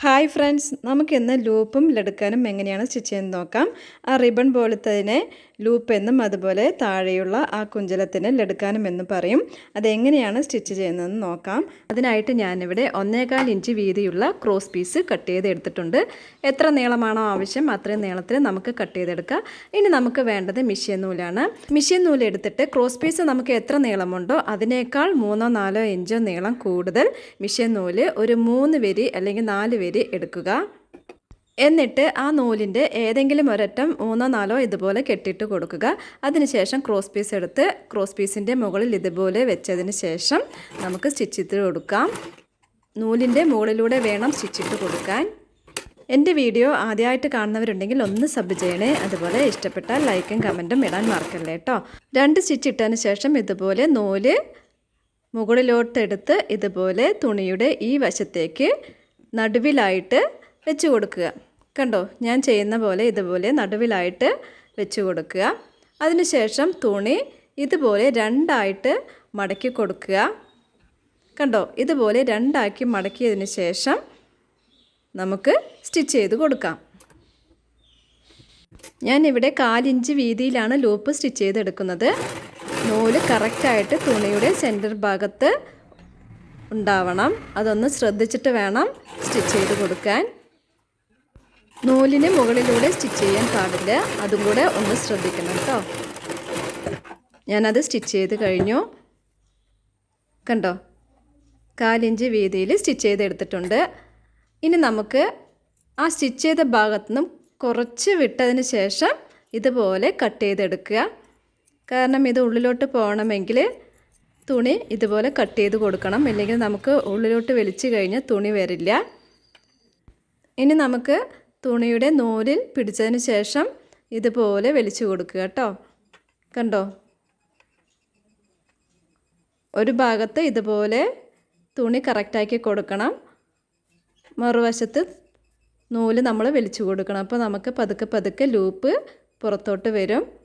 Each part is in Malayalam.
ഹായ് ഫ്രണ്ട്സ് നമുക്കിന്ന് ലൂപ്പും ലടുക്കാനും എങ്ങനെയാണ് സ്റ്റിച്ച് ചെയ്യുന്നത് നോക്കാം. ആ റിബൺ പോലത്തതിനെ ലൂപ്പ് എന്നും അതുപോലെ താഴെയുള്ള ആ കുഞ്ചലത്തിന് ലടുക്കാനും എന്നും പറയും. അതെങ്ങനെയാണ് സ്റ്റിച്ച് ചെയ്യുന്നതെന്ന് നോക്കാം. അതിനായിട്ട് ഞാനിവിടെ ഒന്നേകാൽ ഇഞ്ച് വീതിയുള്ള ക്രോസ് പീസ് കട്ട് ചെയ്തെടുത്തിട്ടുണ്ട്. എത്ര നീളമാണോ ആവശ്യം അത്രയും നീളത്തിൽ നമുക്ക് കട്ട് ചെയ്തെടുക്കാം. ഇനി നമുക്ക് വേണ്ടത് മിഷ്യൻ നൂലാണ്. മിഷ്യൻ നൂൽ എടുത്തിട്ട് ക്രോസ് പീസ് നമുക്ക് എത്ര നീളമുണ്ടോ അതിനേക്കാൾ മൂന്നോ നാലോ ഇഞ്ചോ നീളം കൂടുതൽ മിഷ്യൻ നൂൽ ഒരു മൂന്ന് വരി അല്ലെങ്കിൽ നാല് വരി എടുക്കുക. എന്നിട്ട് ആ നൂലിന്റെ ഏതെങ്കിലും ഒരറ്റം മൂന്നോ നാലോ ഇതുപോലെ കെട്ടിയിട്ട് കൊടുക്കുക. അതിനുശേഷം ക്രോസ് പീസ് എടുത്ത് ക്രോസ് പീസിന്റെ മുകളിൽ ഇതുപോലെ വെച്ചതിന് ശേഷം നമുക്ക് സ്റ്റിച്ച് ചെയ്ത് കൊടുക്കാം. നൂലിന്റെ മുകളിലൂടെ വേണം സ്റ്റിച്ചിട്ട് കൊടുക്കാൻ. എന്റെ വീഡിയോ ആദ്യമായിട്ട് കാണുന്നവരുണ്ടെങ്കിൽ ഒന്ന് സബ് ചെയ്യണേ. അതുപോലെ ഇഷ്ടപ്പെട്ടാൽ ലൈക്കും കമന്റും ഇടാൻ മറക്കല്ലേ കേട്ടോ. രണ്ട് സ്റ്റിച്ച് ഇട്ടതിന് ശേഷം ഇതുപോലെ നൂൽ മുകളിലോട്ടെടുത്ത് ഇതുപോലെ തുണിയുടെ ഈ വശത്തേക്ക് നടുവിലായിട്ട് വെച്ച് കൊടുക്കുക. കണ്ടോ? ഞാൻ ചെയ്യുന്ന പോലെ ഇതുപോലെ നടുവിലായിട്ട് വെച്ച് കൊടുക്കുക. അതിനുശേഷം തുണി ഇതുപോലെ രണ്ടായിട്ട് മടക്കി കൊടുക്കുക. കണ്ടോ? ഇതുപോലെ രണ്ടാക്കി മടക്കിയതിന് ശേഷം നമുക്ക് സ്റ്റിച്ച് ചെയ്ത് കൊടുക്കാം. ഞാനിവിടെ കാലിഞ്ച് വീതിയിലാണ് ലൂപ്പ് സ്റ്റിച്ച് ചെയ്തെടുക്കുന്നത്. നൂൽ കറക്റ്റായിട്ട് തുണിയുടെ സെന്റർ ഭാഗത്ത് ഉണ്ടാവണം. അതൊന്ന് ശ്രദ്ധിച്ചിട്ട് വേണം സ്റ്റിച്ച് ചെയ്ത് കൊടുക്കാൻ. നൂലിന് മുകളിലൂടെ സ്റ്റിച്ച് ചെയ്യാൻ പാടില്ല. അതും കൂടെ ഒന്ന് ശ്രദ്ധിക്കണം കേട്ടോ. ഞാനത് സ്റ്റിച്ച് ചെയ്ത് കഴിഞ്ഞു. കണ്ടോ? കാലിഞ്ച് വീതിയിൽ സ്റ്റിച്ച് ചെയ്തെടുത്തിട്ടുണ്ട് ഇനി നമുക്ക് ആ സ്റ്റിച്ച് ചെയ്ത ഭാഗത്തു നിന്നും കുറച്ച് വിട്ടതിന് ശേഷം ഇതുപോലെ കട്ട് ചെയ്തെടുക്കുക. കാരണം ഇത് ഉള്ളിലോട്ട് പോകണമെങ്കിൽ തുണി ഇതുപോലെ കട്ട് ചെയ്ത് കൊടുക്കണം. ഇല്ലെങ്കിൽ നമുക്ക് ഉള്ളിലോട്ട് വലിച്ചു കഴിഞ്ഞാൽ തുണി വരില്ല. ഇനി നമുക്ക് തുണിയുടെ നൂലിൽ പിടിച്ചതിന് ശേഷം ഇതുപോലെ വലിച്ചു കൊടുക്കുക കേട്ടോ. കണ്ടോ? ഒരു ഭാഗത്ത് ഇതുപോലെ തുണി കറക്റ്റാക്കി കൊടുക്കണം. മറുവശത്ത് നൂൽ നമ്മൾ വലിച്ചു കൊടുക്കണം. അപ്പോൾ നമുക്ക് പതുക്കെ പതുക്കെ ലൂപ്പ് പുറത്തോട്ട് വരും.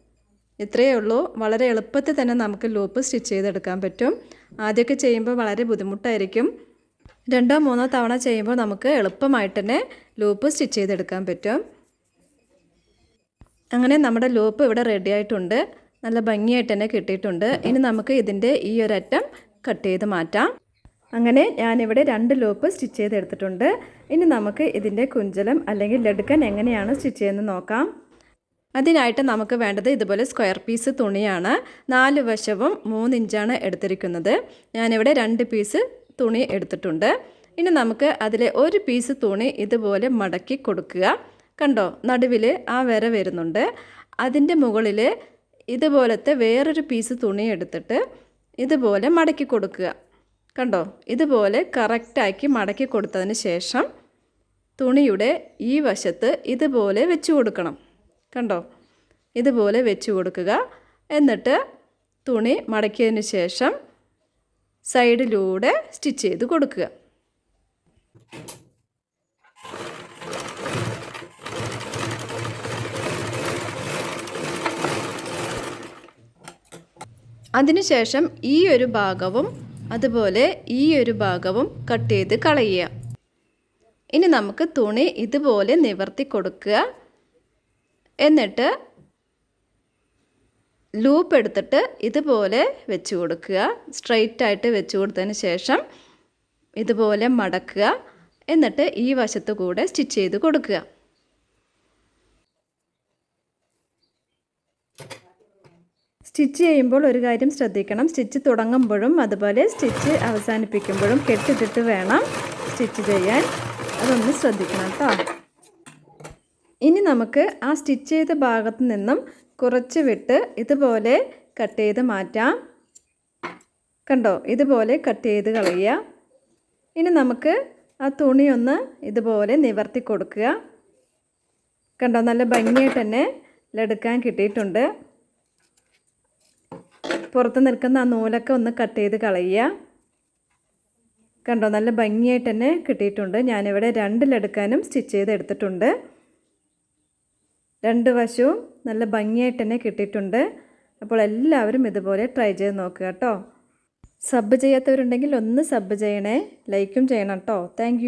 ഇത്രയേ ഉള്ളൂ. വളരെ എളുപ്പത്തിൽ തന്നെ നമുക്ക് ലൂപ്പ് സ്റ്റിച്ച് ചെയ്തെടുക്കാൻ പറ്റും. ആദ്യമൊക്കെ ചെയ്യുമ്പോൾ വളരെ ബുദ്ധിമുട്ടായിരിക്കും. രണ്ടോ മൂന്നോ തവണ ചെയ്യുമ്പോൾ നമുക്ക് എളുപ്പമായിട്ട് തന്നെ ലൂപ്പ് സ്റ്റിച്ച് ചെയ്തെടുക്കാൻ പറ്റും. അങ്ങനെ നമ്മുടെ ലൂപ്പ് ഇവിടെ റെഡി ആയിട്ടുണ്ട്. നല്ല ഭംഗിയായിട്ട് തന്നെ കിട്ടിയിട്ടുണ്ട്. ഇനി നമുക്ക് ഇതിന്റെ ഈ ഒരറ്റം കട്ട് ചെയ്ത് മാറ്റാം. അങ്ങനെ ഞാനിവിടെ രണ്ട് ലൂപ്പ് സ്റ്റിച്ച് ചെയ്തെടുത്തിട്ടുണ്ട്. ഇനി നമുക്ക് ഇതിന്റെ കുഞ്ചലം അല്ലെങ്കിൽ ലടുക്കൻ എങ്ങനെയാണ് സ്റ്റിച്ച് ചെയ്യുന്നത് നോക്കാം. അതിനായിട്ട് നമുക്ക് വേണ്ടത് ഇതുപോലെ സ്ക്വയർ പീസ് തുണിയാണ്. നാല് വശവും മൂന്ന് ഇഞ്ചാണ് എടുത്തിരിക്കുന്നത്. ഞാനിവിടെ രണ്ട് പീസ് തുണി എടുത്തിട്ടുണ്ട്. ഇനി നമുക്ക് അതിലെ ഒരു പീസ് തുണി ഇതുപോലെ മടക്കി കൊടുക്കുക. കണ്ടോ? നടുവിൽ ആ വര വരുന്നുണ്ട്. അതിന്റെ മുകളിൽ ഇതുപോലത്തെ വേറൊരു പീസ് തുണി എടുത്തിട്ട് ഇതുപോലെ മടക്കി കൊടുക്കുക. കണ്ടോ? ഇതുപോലെ കറക്റ്റാക്കി മടക്കി കൊടുത്തതിന് ശേഷം തുണിയുടെ ഈ വശത്ത് ഇതുപോലെ വെച്ച് കൊടുക്കണം. കണ്ടോ? ഇതുപോലെ വെച്ച് കൊടുക്കുക. എന്നിട്ട് തുണി മടക്കിയതിന് ശേഷം സൈഡിലൂടെ സ്റ്റിച്ച് ചെയ്ത് കൊടുക്കുക. അതിനുശേഷം ഈ ഒരു ഭാഗവും അതുപോലെ ഈ ഒരു ഭാഗവും കട്ട് ചെയ്ത് കളയുക. ഇനി നമുക്ക് തുണി ഇതുപോലെ നിവർത്തി കൊടുക്കുക. എന്നിട്ട് ലൂപ്പ് എടുത്തിട്ട് ഇതുപോലെ വെച്ച് കൊടുക്കുക. സ്ട്രെയിറ്റ് ആയിട്ട് വെച്ച് കൊടുത്തതിന് ശേഷം ഇതുപോലെ മടക്കുക. എന്നിട്ട് ഈ വശത്ത് കൂടെ സ്റ്റിച്ച് ചെയ്ത് കൊടുക്കുക. സ്റ്റിച്ച് ചെയ്യുമ്പോൾ ഒരു കാര്യം ശ്രദ്ധിക്കണം. സ്റ്റിച്ച് തുടങ്ങുമ്പോഴും അതുപോലെ സ്റ്റിച്ച് അവസാനിപ്പിക്കുമ്പോഴും കെട്ടിട്ടിട്ട് വേണം സ്റ്റിച്ച് ചെയ്യാൻ. അതൊന്ന് ശ്രദ്ധിക്കണം കേട്ടോ ഇനി നമുക്ക് ആ സ്റ്റിച്ച് ചെയ്ത ഭാഗത്ത് നിന്നും കുറച്ച് വിട്ട് ഇതുപോലെ കട്ട് ചെയ്ത് മാറ്റാം. കണ്ടോ? ഇതുപോലെ കട്ട് ചെയ്ത് കളയുക. ഇനി നമുക്ക് ആ തുണി ഒന്ന് ഇതുപോലെ നിവർത്തി കൊടുക്കുക. കണ്ടോ? നല്ല ഭംഗിയായിട്ട് തന്നെ ലടുക്കാൻ കിട്ടിയിട്ടുണ്ട്. പുറത്ത് നിൽക്കുന്ന ആ നൂലൊക്കെ ഒന്ന് കട്ട് ചെയ്ത് കളയുക. കണ്ടോ? നല്ല ഭംഗിയായിട്ട് തന്നെ കിട്ടിയിട്ടുണ്ട്. ഞാനിവിടെ രണ്ട് ലടുക്കാനും സ്റ്റിച്ച് ചെയ്ത് എടുത്തിട്ടുണ്ട്. രണ്ട് വശവും നല്ല ഭംഗിയായിട്ട് തന്നെ കിട്ടിയിട്ടുണ്ട്. അപ്പോൾ എല്ലാവരും ഇതുപോലെ ട്രൈ ചെയ്ത് നോക്കുക കേട്ടോ. സബ് ചെയ്യാത്തവരുണ്ടെങ്കിൽ ഒന്ന് സബ് ചെയ്യണേ. ലൈക്കും ചെയ്യണം കേട്ടോ. താങ്ക്